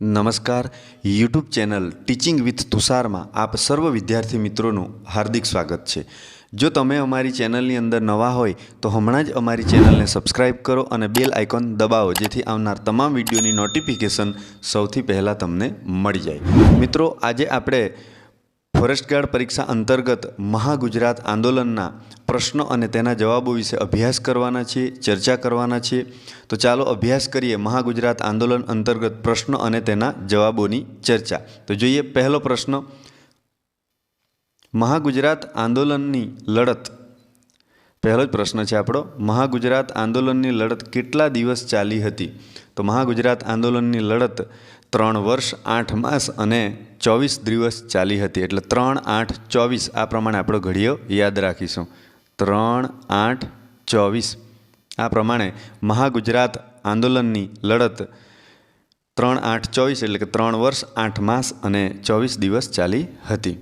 નમસ્કાર. YouTube channel teaching with તુષારમાં આપ સર્વ વિદ્યાર્થી મિત્રોનું હાર્દિક સ્વાગત છે. જો તમે અમારી ચેનલની અંદર નવા હોય, તો હમણાં જ અમારી ચેનલને સબસ્ક્રાઇબ કરો અને બેલ આઇકોન દબાવો, જેથી આવનાર તમામ વિડીયોની નોટિફિકેશન સૌથી પહેલાં તમને મળી જાય. મિત્રો, આજે આપણે ફોરેસ્ટ ગાર્ડ પરીક્ષા અંતર્ગત મહાગુજરાત આંદોલનના પ્રશ્નો અને તેના જવાબો વિશે અભ્યાસ કરવાના છીએ, ચર્ચા કરવાના છીએ. તો ચાલો અભ્યાસ કરીએ મહાગુજરાત આંદોલન અંતર્ગત પ્રશ્નો અને તેના જવાબોની ચર્ચા. તો જોઈએ પહેલો પ્રશ્ન. મહાગુજરાત આંદોલનની લડત. પહેલો જ પ્રશ્ન છે આપણો. મહાગુજરાત આંદોલનની લડત કેટલા દિવસ ચાલી હતી? તો મહાગુજરાત આંદોલનની લડત ત્રણ વર્ષ, આઠ માસ અને ચોવીસ દિવસ ચાલી હતી. એટલે ત્રણ, આઠ, ચોવીસ આ પ્રમાણે આપણો ઘડીઓ યાદ રાખીશું. ત્રણ, આઠ, ચોવીસ આ પ્રમાણે મહાગુજરાત આંદોલનની લડત ત્રણ, આઠ, ચોવીસ એટલે કે ત્રણ વર્ષ, આઠ માસ અને ચોવીસ દિવસ ચાલી હતી.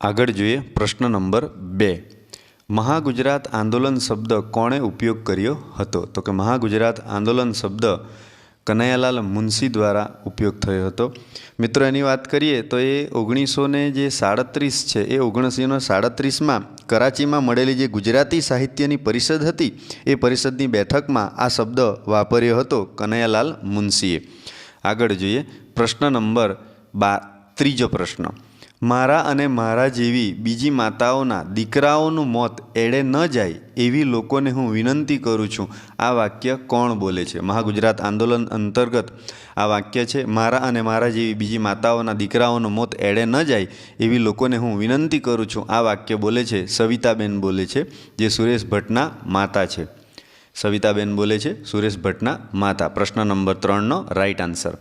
આગળ જોઈએ પ્રશ્ન નંબર બે. મહાગુજરાત આંદોલન શબ્દ કોણે ઉપયોગ કર્યો હતો? તો કે મહાગુજરાત આંદોલન શબ્દ કનૈયાલાલ મુનશી દ્વારા ઉપયોગ થયો હતો. મિત્રો, એની વાત કરીએ તો એ ઓગણીસો ને જે સાડત્રીસ છે, એ ઓગણીસો સાડત્રીસમાં કરાચીમાં મળેલી જે ગુજરાતી સાહિત્યની પરિષદ હતી, એ પરિષદની બેઠકમાં આ શબ્દ વાપર્યો હતો કનૈયાલાલ મુનશીએ. આગળ જોઈએ, પ્રશ્ન નંબર બા, ત્રીજો પ્રશ્ન. મારા અને મારા જેવી બીજી માતાઓના દીકરાઓનું મોત એડે ન જાય એવી લોકોને હું વિનંતી કરું છું. આ વાક્ય કોણ બોલે છે? મહાગુજરાત આંદોલન અંતર્ગત આ વાક્ય છે, મારા અને મારા જેવી બીજી માતાઓના દીકરાઓનું મોત એડે ન જાય એવી લોકોને હું વિનંતી કરું છું. આ વાક્ય બોલે છે, સવિતાબેન બોલે છે, જે સુરેશ ભટ્ટના માતા છે. સવિતાબેન બોલે છે, સુરેશ ભટ્ટના માતા. પ્રશ્ન નંબર ત્રણનો રાઈટ આન્સર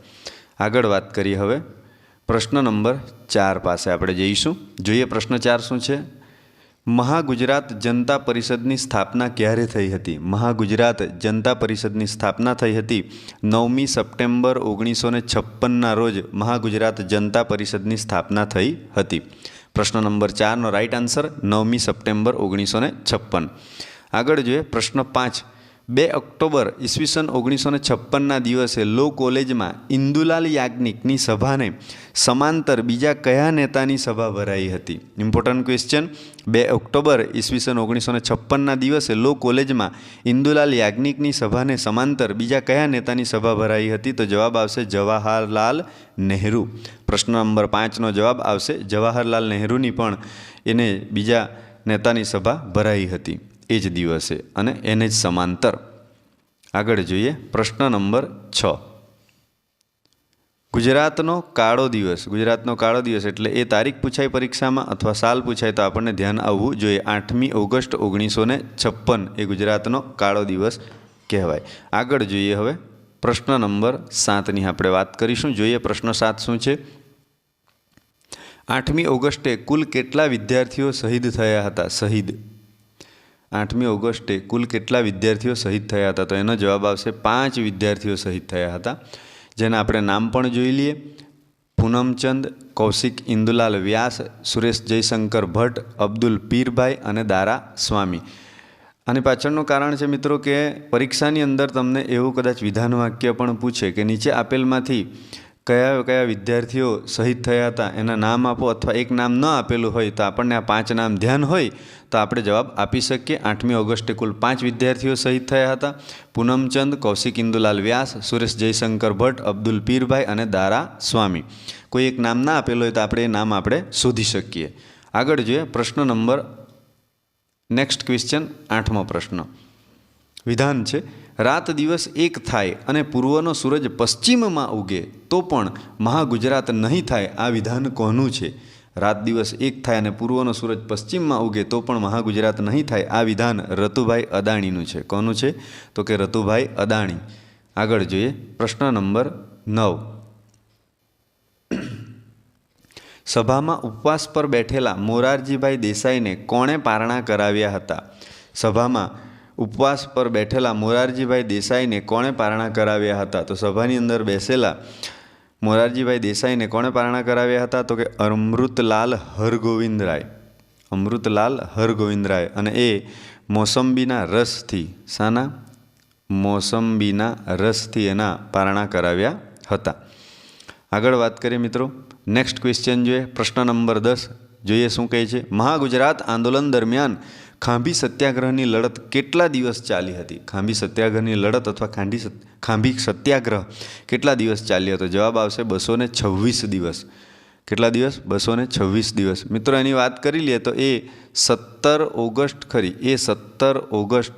આગળ વાત કરીએ હવે. પ્રશ્ન નંબર ચાર પાસે આપણે જઈશું. જોઈએ પ્રશ્ન ચાર શું છે? મહાગુજરાત જનતા પરિષદની સ્થાપના ક્યારે થઈ હતી? મહાગુજરાત જનતા પરિષદની સ્થાપના થઈ હતી નવમી સપ્ટેમ્બર ઓગણીસો ને છપ્પનના રોજ મહાગુજરાત જનતા પરિષદની સ્થાપના થઈ હતી. પ્રશ્ન નંબર ચારનો રાઈટ આન્સર નવમી સપ્ટેમ્બર ઓગણીસો ને છપ્પન. આગળ જોઈએ પ્રશ્ન પાંચ. બે ઓક્ટોબર ઈસવીસન ઓગણીસો ને છપ્પનના દિવસે લો કોલેજમાં ઇન્દુલાલ યાજ્ઞિકની સભાને સમાંતર બીજા કયા નેતાની સભા ભરાઈ હતી? ઇમ્પોર્ટન્ટ ક્વેશ્ચન બે ઓક્ટોબર ઈસવીસન ઓગણીસો ને છપ્પનના દિવસે લો કોલેજમાં ઇન્દુલાલ યાજ્ઞિકની સભાને સમાંતર બીજા કયા નેતાની સભા ભરાઈ હતી? તો જવાબ આવશે જવાહરલાલ નહેરુ. પ્રશ્ન નંબર પાંચનો જવાબ આવશે જવાહરલાલ નહેરુની પણ એને બીજા નેતાની સભા ભરાઈ હતી. એ જ દિવસે અને એને જ સમાંતર. આગળ જોઈએ પ્રશ્ન નંબર છ. ગુજરાતનો કાળો દિવસ, ગુજરાતનો કાળો દિવસ એટલે એ તારીખ પૂછાય પરીક્ષામાં અથવા સાલ પૂછાય તો આપણને ધ્યાન આવવું જોઈએ. આઠમી ઓગસ્ટ ઓગણીસો ને છપ્પન એ ગુજરાતનો કાળો દિવસ કહેવાય. આગળ જોઈએ હવે પ્રશ્ન નંબર સાતની આપણે વાત કરીશું. જોઈએ પ્રશ્ન સાત શું છે? આઠમી ઓગસ્ટે કુલ કેટલા વિદ્યાર્થીઓ શહીદ થયા હતા? શહીદ આઠમી ઓગસ્ટે કુલ કેટલા વિદ્યાર્થીઓ શહીદ થયા હતા? તો એનો જવાબ આવશે પાંચ વિદ્યાર્થીઓ શહીદ થયા હતા. જેના આપણે નામ પણ જોઈ લઈએ. પૂનમચંદ, કૌશિક ઇન્દુલાલ વ્યાસ, સુરેશ જયશંકર ભટ્ટ, અબ્દુલ પીરભાઈ અને દારા સ્વામી. આની પાછળનું કારણ છે મિત્રો કે પરીક્ષાની અંદર તમને એવું કદાચ વિધાન વાક્ય પણ પૂછે કે નીચે આપેલમાંથી કયા કયા વિદ્યાર્થીઓ શહીદ થયા હતા, એના નામ આપો અથવા એક નામ ન આપેલું હોય તો આપણને આ પાંચ નામ ધ્યાન હોય તો આપણે જવાબ આપી શકીએ. આઠમી ઓગસ્ટે કુલ પાંચ વિદ્યાર્થીઓ શહીદ થયા હતા. પૂનમચંદ, કૌશિક ઇન્દુલાલ વ્યાસ, સુરેશ જયશંકર ભટ્ટ, અબ્દુલ પીરભાઈ અને દારા સ્વામી. કોઈ એક નામ ના આપેલું હોય તો આપણે એ નામ આપણે શોધી શકીએ. આગળ જોઈએ પ્રશ્ન નંબર, નેક્સ્ટ ક્વેશ્ચન, આઠમો પ્રશ્ન. વિધાન છે રાત દિવસ એક થાય અને પૂર્વનો સૂરજ પશ્ચિમમાં ઉગે, તો પણ મહાગુજરાત નહીં થાય, આ વિધાન કોનું છે? રાત દિવસ એક થાય અને પૂર્વનો સૂરજ પશ્ચિમમાં ઉગે, તો પણ મહાગુજરાત નહીં થાય, આ વિધાન રતુભાઈ અદાણીનું છે. કોનું છે? તો કે રતુભાઈ અદાણી. આગળ જોઈએ, પ્રશ્ન નંબર નવ. સભામાં ઉપવાસ પર બેઠેલા મોરારજીભાઈ દેસાઈને કોણે પારણા કરાવ્યા હતા? સભામાં ઉપવાસ પર બેઠેલા મોરારજીભાઈ દેસાઈને કોણે પારણા કરાવ્યા હતા? તો સભાની અંદર બેસેલા મોરારજીભાઈ દેસાઈને કોણે પારણા કરાવ્યા હતા? તો કે અમૃતલાલ હરગોવિંદરાય. અમૃતલાલ હરગોવિંદરાય. અને એ મોસંબીના રસથી, શાના? મોસંબીના રસથી એના પારણા કરાવ્યા હતા. આગળ વાત કરીએ મિત્રો. નેક્સ્ટ ક્વેશ્ચન જોઈએ. પ્રશ્ન નંબર દસ. જોઈએ શું કહે છે? મહાગુજરાત આંદોલન દરમિયાન ખાંભી સત્યાગ્રહની લડત કેટલા દિવસ ચાલી હતી? ખાંભી સત્યાગ્રહની લડત અથવા ખાંડી ખાંભી સત્યાગ્રહ કેટલા દિવસ ચાલ્યો હતો? જવાબ આવશે બસો છવ્વીસ દિવસ. કેટલા દિવસ? બસો છવ્વીસ દિવસ. મિત્રો, એની વાત કરી લઈએ તો એ સત્તર ઓગસ્ટ ખરી. એ સત્તર ઓગસ્ટ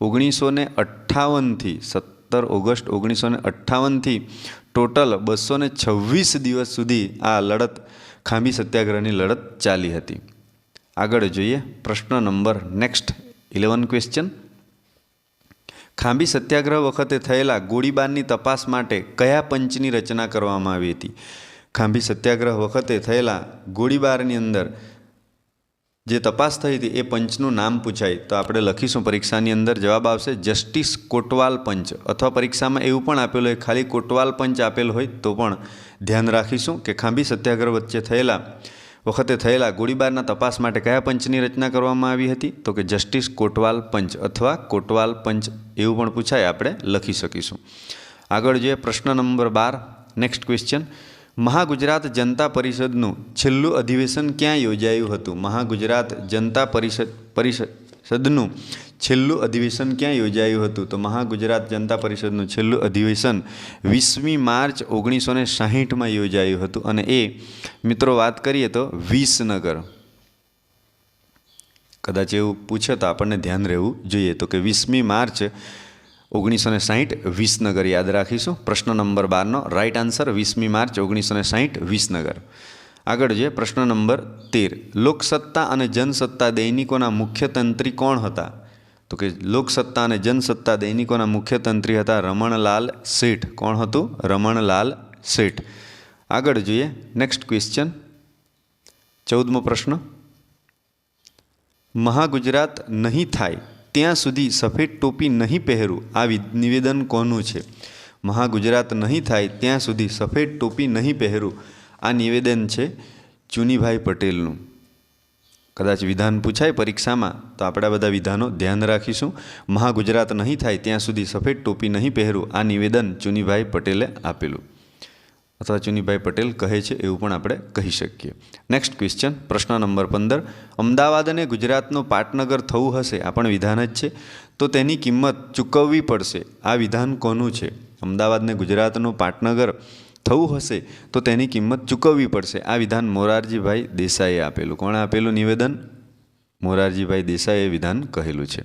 ઓગણીસો ને અઠ્ઠાવનથી, સત્તર ઓગસ્ટ ઓગણીસો ને અઠ્ઠાવનથી ટોટલ બસો છવ્વીસ દિવસ સુધી આ લડત, ખાંભી સત્યાગ્રહની લડત ચાલી હતી. આગળ જોઈએ. પ્રશ્ન નંબર નેક્સ્ટ ઇલેવન ક્વેશ્ચન ખાંભી સત્યાગ્રહ વખતે થયેલા ગોળીબારની તપાસ માટે કયા પંચની રચના કરવામાં આવી હતી? ખાંભી સત્યાગ્રહ વખતે થયેલા ગોળીબારની અંદર જે તપાસ થઈ હતી એ પંચનું નામ પૂછાય. તો આપણે લખીશું, પરીક્ષાની અંદર જવાબ આવશે, જસ્ટિસ કોટવાલ પંચ. અથવા પરીક્ષામાં એવું પણ આપેલું હોય, ખાલી કોટવાલ પંચ આપેલ હોય તો પણ ધ્યાન રાખીશું કે ખાંભી સત્યાગ્રહ વચ્ચે થયેલા વખતે થયેલા ગોળીબારના તપાસ માટે કયા પંચની રચના કરવામાં આવી હતી? તો કે જસ્ટિસ કોટવાલ પંચ અથવા કોટવાલ પંચ એવું પણ પૂછાય આપણે લખી શકીશું. આગળ જોઈએ પ્રશ્ન નંબર બાર નેક્સ્ટ ક્વેશ્ચન મહાગુજરાત જનતા પરિષદનું છેલ્લું અધિવેશન ક્યાં યોજાયું હતું? મહાગુજરાત જનતા પરિષદ, પરિષદનું છેલ્લું અધિવેશન ક્યાં યોજાયું હતું? તો મહાગુજરાત જનતા પરિષદનું છેલ્લું અધિવેશન વીસમી માર્ચ ઓગણીસો ને સાહીઠમાં યોજાયું હતું. અને એ, મિત્રો, વાત કરીએ તો વિસનગર. કદાચ એવું પૂછે તો આપણને ધ્યાન રહેવું જોઈએ. તો કે વીસમી માર્ચ ઓગણીસો ને સાહીઠ વિસનગર યાદ રાખીશું. પ્રશ્ન નંબર બારનો રાઈટ આન્સર વીસમી માર્ચ ઓગણીસો ને સાહીઠ વિસનગર. આગળ છે પ્રશ્ન નંબર તેર. લોકસત્તા અને જનસત્તા દૈનિકોના મુખ્ય તંત્રી કોણ હતા? તો કે લોકસત્તા અને જનસત્તા દૈનિકોના મુખ્ય તંત્રી હતા રમણલાલ શેઠ. કોણ હતું? રમણલાલ શેઠ. આગળ જોઈએ નેક્સ્ટ ક્વેશ્ચન ચૌદમો પ્રશ્ન. મહાગુજરાત નહીં થાય, ત્યાં સુધી સફેદ ટોપી નહીં પહેરું આ નિવેદન કોનું છે? મહાગુજરાત નહીં થાય, ત્યાં સુધી સફેદ ટોપી નહીં પહેરું, આ નિવેદન છે ચુનીભાઈ પટેલનું. કદાચ વિધાન પૂછાય પરીક્ષામાં, તો આપણા બધા વિધાનો ધ્યાન રાખીશું. મહાગુજરાત નહીં થાય ત્યાં સુધી સફેદ ટોપી નહીં પહેરું, આ નિવેદન ચુનીભાઈ પટેલે આપેલું. અથવા ચુનીભાઈ પટેલ કહે છે એવું પણ આપણે કહી શકીએ. નેક્સ્ટ ક્વેશ્ચન પ્રશ્ન નંબર પંદર. અમદાવાદ અને ગુજરાતનો પાટનગર થવું હશે, આ પણ વિધાન જ છે. તો તેની કિંમત ચૂકવવી પડશે, આ વિધાન કોનું છે? અમદાવાદને ગુજરાતનો પાટનગર. થવું હશે, તો તેની કિંમત ચૂકવવી પડશે. આ વિધાન મોરારજીભાઈ દેસાઈએ આપેલું. કોણે આપેલું નિવેદન? મોરારજીભાઈ દેસાઈએ વિધાન કહેલું છે.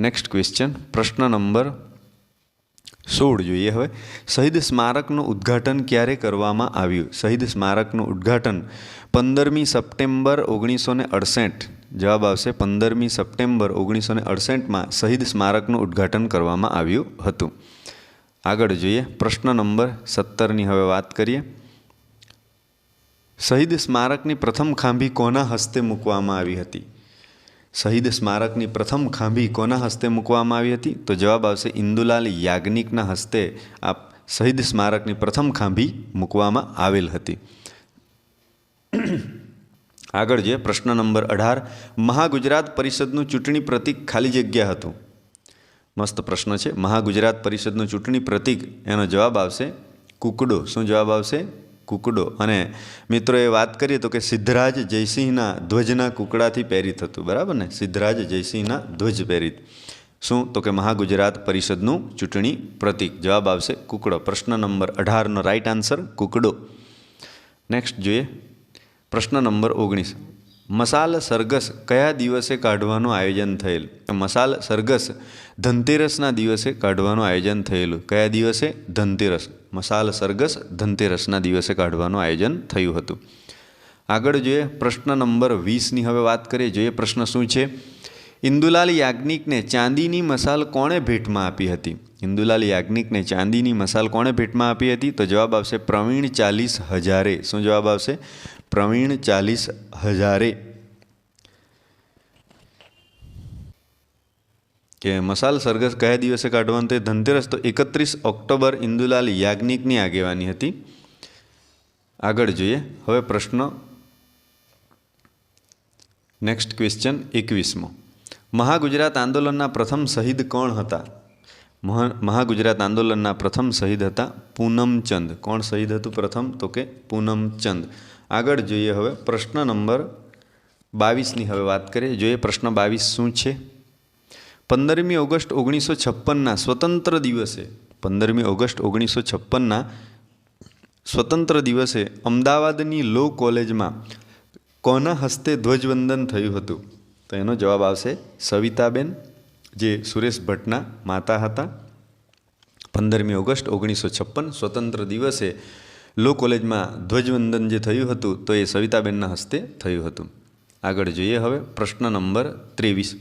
નેક્સ્ટ ક્વેશ્ચન પ્રશ્ન નંબર સોળ જોઈએ હવે. શહીદ સ્મારકનું ઉદ્ઘાટન ક્યારે કરવામાં આવ્યું? શહીદ સ્મારકનું ઉદ્ઘાટન પંદરમી સપ્ટેમ્બર ઓગણીસો ને અડસઠ. જવાબ આવશે, પંદરમી સપ્ટેમ્બર ઓગણીસો ને અડસઠમાં શહીદ સ્મારકનું ઉદ્ઘાટન કરવામાં આવ્યું હતું. આગળ જોઈએ. પ્રશ્ન નંબર સત્તરની હવે વાત કરીએ. શહીદ સ્મારકની પ્રથમ ખાંભી કોના હસ્તે મૂકવામાં આવી હતી? શહીદ સ્મારકની પ્રથમ ખાંભી કોના હસ્તે મૂકવામાં આવી હતી? તો જવાબ આવશે ઇન્દુલાલ યાજ્ઞિકના હસ્તે આ શહીદ સ્મારકની પ્રથમ ખાંભી મૂકવામાં આવેલ હતી. આગળ જે પ્રશ્ન નંબર અઢાર. મહાગુજરાત પરિષદનું ચૂંટણી પ્રતિક ખાલી જગ્યા હતું. મસ્ત પ્રશ્ન છે. મહાગુજરાત પરિષદનું ચૂંટણી પ્રતિક એનો જવાબ આવશે કુકડો. શું જવાબ આવશે? કુકડો. અને મિત્રો, એ વાત કરીએ તો કે સિદ્ધરાજ જયસિંહના ધ્વજના કુકડાથી પ્રેરિત હતું. બરાબર ને? સિદ્ધરાજ જયસિંહના ધ્વજ પ્રેરિત. શું? તો કે મહાગુજરાત પરિષદનું ચૂંટણી પ્રતિક. જવાબ આવશે કુકડો. પ્રશ્ન નંબર અઢારનો રાઈટ આન્સર કુકડો. નેક્સ્ટ જોઈએ. પ્રશ્ન નંબર ઓગણીસ. મસાલ સરઘસ કયા દિવસે કાઢવાનું આયોજન થયેલ? મસાલ સરઘસ ધનતેરસના દિવસે કાઢવાનું આયોજન થયેલું. કયા દિવસે? ધનતેરસ. મસાલ સરઘસ ધનતેરસના દિવસે કાઢવાનું આયોજન થયું હતું. આગળ જોઈએ પ્રશ્ન નંબર વીસની હવે વાત કરીએ. જોઈએ પ્રશ્ન શું છે? ઇન્દુલાલ યાજ્ઞિકને ચાંદીની મસાલ કોણે ભેટમાં આપી હતી? ઇન્દુલાલ યાજ્ઞિકને ચાંદીની મસાલ કોણે ભેટમાં આપી હતી? તો જવાબ આવશે પ્રવીણ ચાલીસ હજારે. શું જવાબ આવશે? પ્રવીણ ચાલીસ હજારે. કે મસાલ સરઘસ કયા દિવસે કાઢવાનું તે ધનતેરસ તો એકત્રીસ ઓક્ટોબર ઇન્દુલાલ યાજ્ઞિકની આગેવાની હતી. આગળ જોઈએ. હવે પ્રશ્ન. Next question એકવીસમો. મહાગુજરાત આંદોલનના પ્રથમ શહીદ કોણ હતા? મહા, મહાગુજરાત આંદોલનના પ્રથમ શહીદ હતા પૂનમચંદ. કોણ શહીદ હતું પ્રથમ? તો કે પૂનમચંદ. આગળ જોઈએ હવે પ્રશ્ન નંબર બાવીસની હવે વાત કરીએ. જોઈએ પ્રશ્ન બાવીસ શું છે? પંદરમી ઓગસ્ટ ઓગણીસો છપ્પનના સ્વતંત્ર દિવસે, પંદરમી ઓગસ્ટ ઓગણીસો છપ્પનના સ્વતંત્ર દિવસે અમદાવાદની લો કોલેજમાં કોના હસ્તે ધ્વજવંદન થયું હતું? તો એનો જવાબ આવશે સવિતાબેન, જે સુરેશ ભટ્ટના માતા હતા. પંદરમી ઓગસ્ટ ઓગણીસો છપ્પન સ્વતંત્ર દિવસે લો કોલેજમાં ધ્વજવંદન જે થયું હતું, તો એ સવિતાબેનના હસ્તે થયું હતું. આગળ જોઈએ હવે પ્રશ્ન નંબર ત્રેવીસ.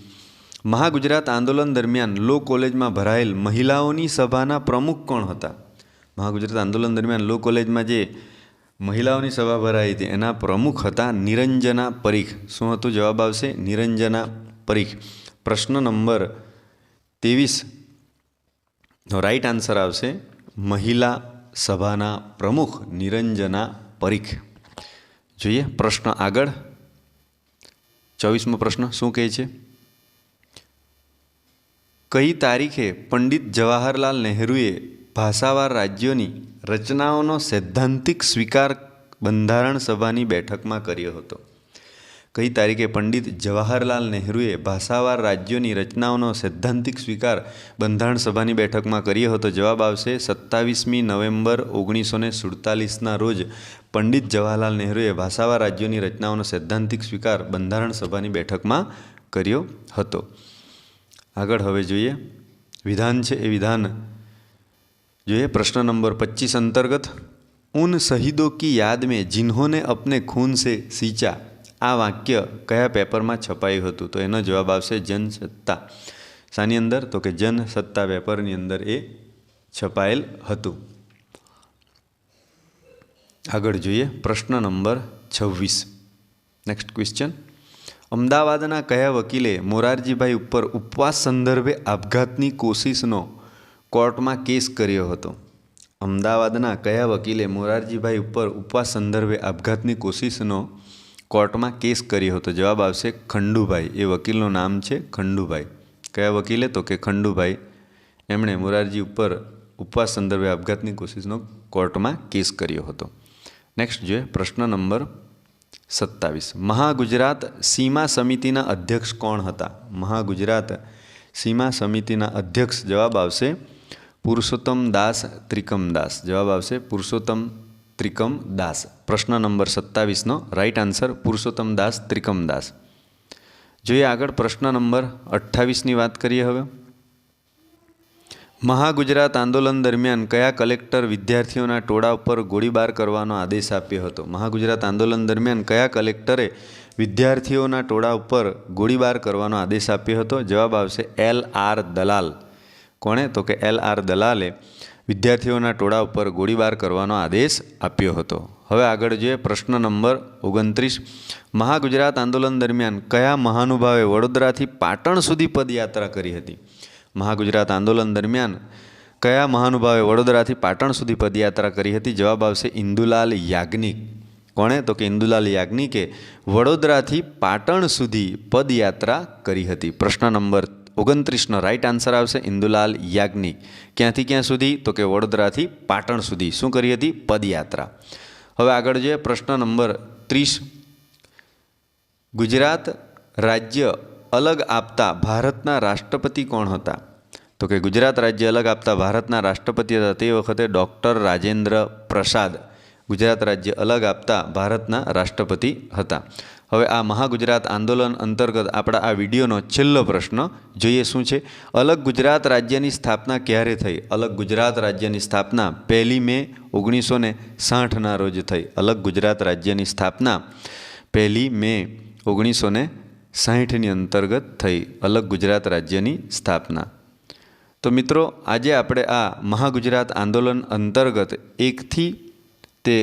મહાગુજરાત આંદોલન દરમિયાન લો કોલેજમાં ભરાયેલ મહિલાઓની સભાના પ્રમુખ કોણ હતા? મહાગુજરાત આંદોલન દરમિયાન લો કોલેજમાં જે મહિલાઓની સભા ભરાઈ હતી, એના પ્રમુખ હતા નિરંજના પરીખ. શું હતું? જવાબ આવશે નિરંજના પરીખ. પ્રશ્ન નંબર ત્રેવીસ. રાઈટ આન્સર આવશે મહિલા સભાના પ્રમુખ નિરંજના પરીખ. જોઈએ પ્રશ્ન આગળ. ચોવીસમો પ્રશ્ન શું કહે છે? કઈ તારીખે પંડિત જવાહરલાલ નહેરુએ ભાષાવાર રાજ્યોની રચનાઓનો સૈદ્ધાંતિક સ્વીકાર બંધારણ સભાની બેઠકમાં કર્યો હતો? કઈ તારીખે પંડિત જવાહરલાલ નહેરુએ ભાષાવાર રાજ્યોની રચનાઓનો સૈદ્ધાંતિક સ્વીકાર બંધારણ સભાની બેઠકમાં કર્યો હતો? જવાબ આવશે સત્તાવીસમી નવેમ્બર ઓગણીસો ને સુડતાલીસના રોજ. પંડિત જવાહરલાલ નહેરુએ ભાષાવાર રાજ્યોની રચનાઓનો સૈદ્ધાંતિક સ્વીકાર બંધારણ સભાની બેઠકમાં કર્યો હતો. આગળ હવે જોઈએ. વિધાન છે એ વિધાન. જોઈએ પ્રશ્ન નંબર પચીસ અંતર્ગત. ઉન શહીદો કી યાદ મેં જિન્હોને અપને ખૂન સે સિંચા? આ વાક્ય કયા પેપરમાં છપાયું હતું? તો એનો જવાબ આવશે જનસત્તા. શાની અંદર? તો કે જનસત્તા પેપરની અંદર એ છપાયેલ હતું. આગળ જોઈએ. પ્રશ્ન નંબર છવ્વીસ. નેક્સ્ટ ક્વેશ્ચન અમદાવાદના કયા વકીલે મોરારજીભાઈ ઉપર ઉપવાસ સંદર્ભે આપઘાતની કોશિશનો કોર્ટમાં કેસ કર્યો હતો? અમદાવાદના કયા વકીલે મોરારજીભાઈ ઉપર ઉપવાસ સંદર્ભે આપઘાતની કોશિશનો કોર્ટમાં કેસ કર્યો હતો. જવાબ આવશે ખંડુભાઈ. એ વકીલનું નામ છે ખંડુભાઈ. કયા વકીલે તો કે ખંડુભાઈ? એમણે મોરારજી ઉપર ઉપવાસ સંદર્ભે આપઘાતની કોશિશનો કોર્ટમાં કેસ કર્યો હતો. નેક્સ્ટ જોઈએ પ્રશ્ન નંબર સત્તાવીસ. મહાગુજરાત સીમા સમિતિના અધ્યક્ષ કોણ હતા? મહાગુજરાત સીમા સમિતિના અધ્યક્ષ. જવાબ આવશે પુરુષોત્તમ દાસ ત્રિકમ દાસ જવાબ આવશે પુરુષોત્તમ ત્રિકમ દાસ પ્રશ્ન નંબર સત્તાવીસનો રાઈટ આન્સર પુરુષોત્તમ દાસ ત્રિકમ દાસ જોઈએ આગળ પ્રશ્ન નંબર અઠ્ઠાવીસની વાત કરીએ હવે. મહાગુજરાત આંદોલન દરમિયાન કયા કલેક્ટર વિદ્યાર્થીઓના ટોળા ઉપર ગોળીબાર કરવાનો આદેશ આપ્યો હતો? મહાગુજરાત આંદોલન દરમિયાન કયા કલેક્ટરે વિદ્યાર્થીઓના ટોળા ઉપર ગોળીબાર કરવાનો આદેશ આપ્યો હતો? જવાબ આવશે એલ આર દલાલ. કોણે? તો કે એલ આર દલાલે વિદ્યાર્થીઓના ટોળા ઉપર ગોળીબાર કરવાનો આદેશ આપ્યો હતો. હવે આગળ જોઈએ પ્રશ્ન નંબર ઓગણત્રીસ. મહાગુજરાત આંદોલન દરમિયાન કયા મહાનુભાવે વડોદરાથી પાટણ સુધી પદયાત્રા કરી હતી? મહાગુજરાત આંદોલન દરમિયાન કયા મહાનુભાવે વડોદરાથી પાટણ સુધી પદયાત્રા કરી હતી? જવાબ આવશે ઇન્દુલાલ યાજ્ઞિક. કોણે? તો કે ઇન્દુલાલ યાજ્ઞિકે વડોદરાથી પાટણ સુધી પદયાત્રા કરી હતી. પ્રશ્ન નંબર ઓગણત્રીસનો રાઈટ આન્સર આવશે, ઇન્દુલાલ યાજ્ઞિક. ક્યાંથી ક્યાં સુધી? તો કે વડોદરાથી પાટણ સુધી. શું કરી હતી? પદયાત્રા. હવે આગળ જોઈએ પ્રશ્ન નંબર ત્રીસ. ગુજરાત રાજ્ય અલગ આપતા ભારતના રાષ્ટ્રપતિ કોણ હતા? તો કે ગુજરાત રાજ્ય અલગ આપતા ભારતના રાષ્ટ્રપતિ હતા તે વખતે ડૉક્ટર રાજેન્દ્ર પ્રસાદ. ગુજરાત રાજ્ય અલગ આપતા ભારતના રાષ્ટ્રપતિ હતા. હવે આ મહાગુજરાત આંદોલન અંતર્ગત આપણા આ વિડીયોનો છેલ્લો પ્રશ્ન જોઈએ શું છે? અલગ ગુજરાત રાજ્યની સ્થાપના ક્યારે થઈ? અલગ ગુજરાત રાજ્યની સ્થાપના પહેલી મે ઓગણીસો ને સાઠના રોજ થઈ. અલગ ગુજરાત રાજ્યની સ્થાપના પહેલી મે ઓગણીસો ને સાહીઠની અંતર્ગત થઈ અલગ ગુજરાત રાજ્યની સ્થાપના. તો મિત્રો, આજે આપણે આ મહાગુજરાત આંદોલન અંતર્ગત એકથી તે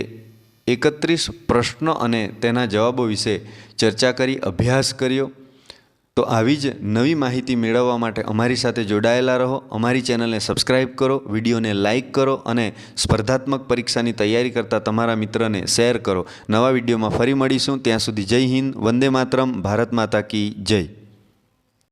એકત્રીસ પ્રશ્નો અને તેના જવાબો વિશે ચર્ચા કરી, અભ્યાસ કર્યો. તો આવી જ નવી માહિતી મેળવવા માટે અમારી સાથે જોડાયેલા રહો. અમારી ચેનલને સબસ્ક્રાઈબ કરો, વિડીયોને લાઇક કરો અને સ્પર્ધાત્મક પરીક્ષાની તૈયારી કરતા તમારા મિત્રને શેર કરો. નવા વિડીયોમાં ફરી મળીશું. ત્યાં સુધી જય હિન્દ, વંદે માતરમ, ભારત માતા કી જય.